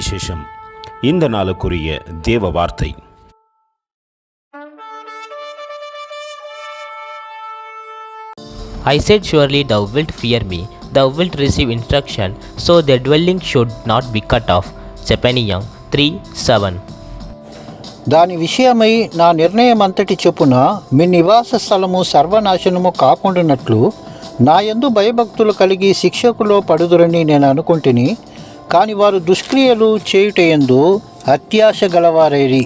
சுவிசேஷம் இந்த நாளுக்குரிய தேவ வார்த்தை I said, Surely thou wilt fear me, thou wilt receive instruction, so their dwelling should not be cut off. Zephaniah 3 7. దాని విషయమై నా నిర్ణయం అంతటి చెప్పున మీ నివాస స్థలము సర్వనాశనము కాకుండానట్లు నా యందు భయభక్తులు కలిగి శిక్షకులో పడుదురని నేను అనుకుంటుని కాని వారు దుష్క్రియలు చేయుటయందు అత్యాశ గలవారేరి.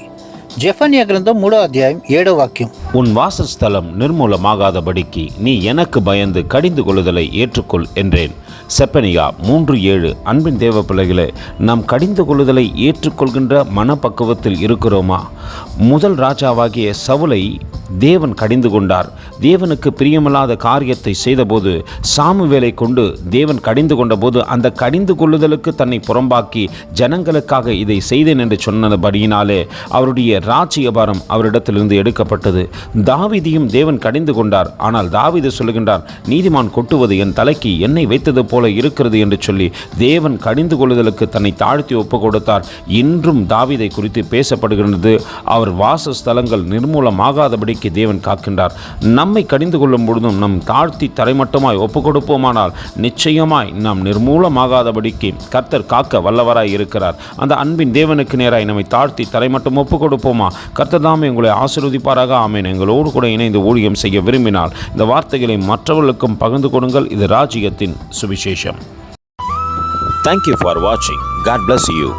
జెఫన్య గ్రంథం మూడో అధ్యాయం ఏడో వాక్యం உன் வாசஸ்தலம் நிர்மூலமாகாதபடிக்கு நீ எனக்கு பயந்து கடிந்து கொள்ளுதலை ஏற்றுக்கொள் என்றேன் செப்பனியா மூன்று ஏழு அன்பின் தேவ பிள்ளைகளே நாம் கடிந்து கொள்ளுதலை ஏற்றுக்கொள்கின்ற மனப்பக்குவத்தில் இருக்கிறோமா முதல் ராஜாவாகிய சவுலை தேவன் கடிந்து கொண்டார் தேவனுக்கு பிரியமில்லாத காரியத்தை செய்தபோது சாமுவேலை கொண்டு தேவன் கடிந்து கொண்டபோது அந்த கடிந்து கொள்ளுதலுக்கு தன்னை புறம்பாக்கி ஜனங்களுக்காக இதை செய்தேன் என்று சொன்னபடியினாலே அவருடைய ராஜ்யபாரம் அவரிடத்திலிருந்து எடுக்கப்பட்டது. தாவிதியும் தேவன் கடிந்து கொண்டார். ஆனால் தாவீது சொல்லுகின்றார் நீதிமான் கொட்டுவது என் தலைக்கு என்னை வைத்தது போல இருக்கிறது என்று சொல்லி தேவன் கடிந்து கொள்ளுதலுக்கு தன்னை தாழ்த்தி ஒப்பு கொடுத்தார். இன்றும் தாவிதை குறித்து பேசப்படுகின்றது. அவர் வாசஸ்தலங்கள் நிர்மூலமாகாதபடிக்கு தேவன் காக்கின்றார். நம்மை கடிந்து கொள்ளும் பொழுதும் நம் தாழ்த்தி தரைமட்டமாய் ஒப்பு கொடுப்போமானால் நிச்சயமாய் நாம் நிர்மூலமாகாதபடிக்கு கர்த்தர் காக்க வல்லவராய் இருக்கிறார். அந்த அன்பின் தேவனுக்கு நேராய் நம்மை தாழ்த்தி தரைமட்டம் ஒப்பு கொடுப்போம் கர்த்தர் கர்த்ததாமே உங்களை ஆசீர்வதிப்பாராக. ஆமேன். எங்களோடு கூட இணைந்து ஊழியம் செய்ய விரும்பினால் இந்த வார்த்தைகளை மற்றவர்களுக்கும் பகிர்ந்து கொடுங்கள் இது ராஜ்யத்தின் சுவிசேஷம். தேங்க்யூ ஃபார் வாட்சிங் காட் பிளஸ் யூ